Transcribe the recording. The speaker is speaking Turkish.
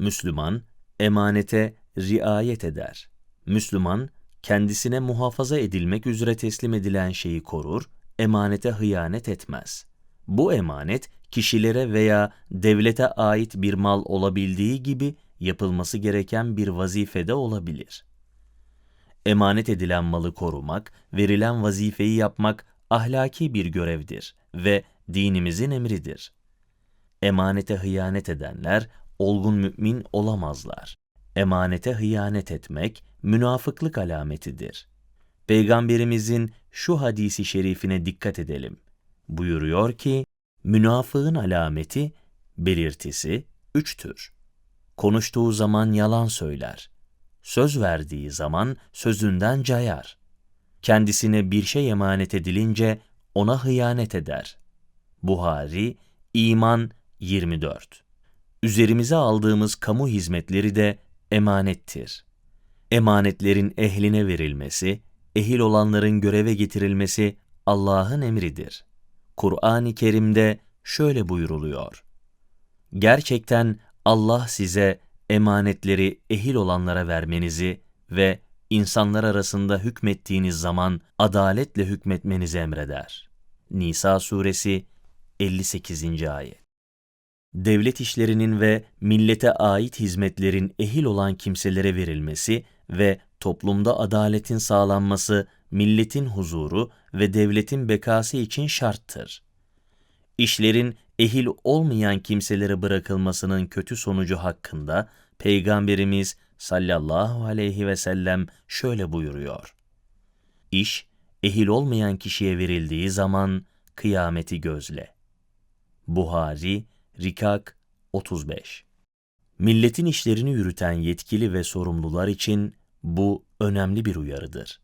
Müslüman, emanete riayet eder. Müslüman, kendisine muhafaza edilmek üzere teslim edilen şeyi korur, emanete hıyanet etmez. Bu emanet, kişilere veya devlete ait bir mal olabildiği gibi yapılması gereken bir vazifede olabilir. Emanet edilen malı korumak, verilen vazifeyi yapmak ahlaki bir görevdir ve dinimizin emridir. Emanete hıyanet edenler olgun mümin olamazlar. Emanete hıyanet etmek münafıklık alametidir. Peygamberimizin şu hadisi şerifine dikkat edelim. Buyuruyor ki, münafığın alameti, belirtisi üçtür. Konuştuğu zaman yalan söyler. Söz verdiği zaman sözünden cayar. Kendisine bir şey emanet edilince ona hıyanet eder. Buhari, İman 24 Üzerimize aldığımız kamu hizmetleri de emanettir. Emanetlerin ehline verilmesi, ehil olanların göreve getirilmesi Allah'ın emridir. Kur'an-ı Kerim'de şöyle buyuruluyor. Gerçekten Allah size emanetleri ehil olanlara vermenizi ve insanlar arasında hükmettiğiniz zaman adaletle hükmetmenizi emreder. Nisa suresi 58. ayet. Devlet işlerinin ve millete ait hizmetlerin ehil olan kimselere verilmesi ve toplumda adaletin sağlanması milletin huzuru ve devletin bekası için şarttır. İşlerin ehil olmayan kimselere bırakılmasının kötü sonucu hakkında Peygamberimiz sallallahu aleyhi ve sellem şöyle buyuruyor. İş, ehil olmayan kişiye verildiği zaman kıyameti gözle. Buhari, Rikak 35 Milletin işlerini yürüten yetkili ve sorumlular için bu önemli bir uyarıdır.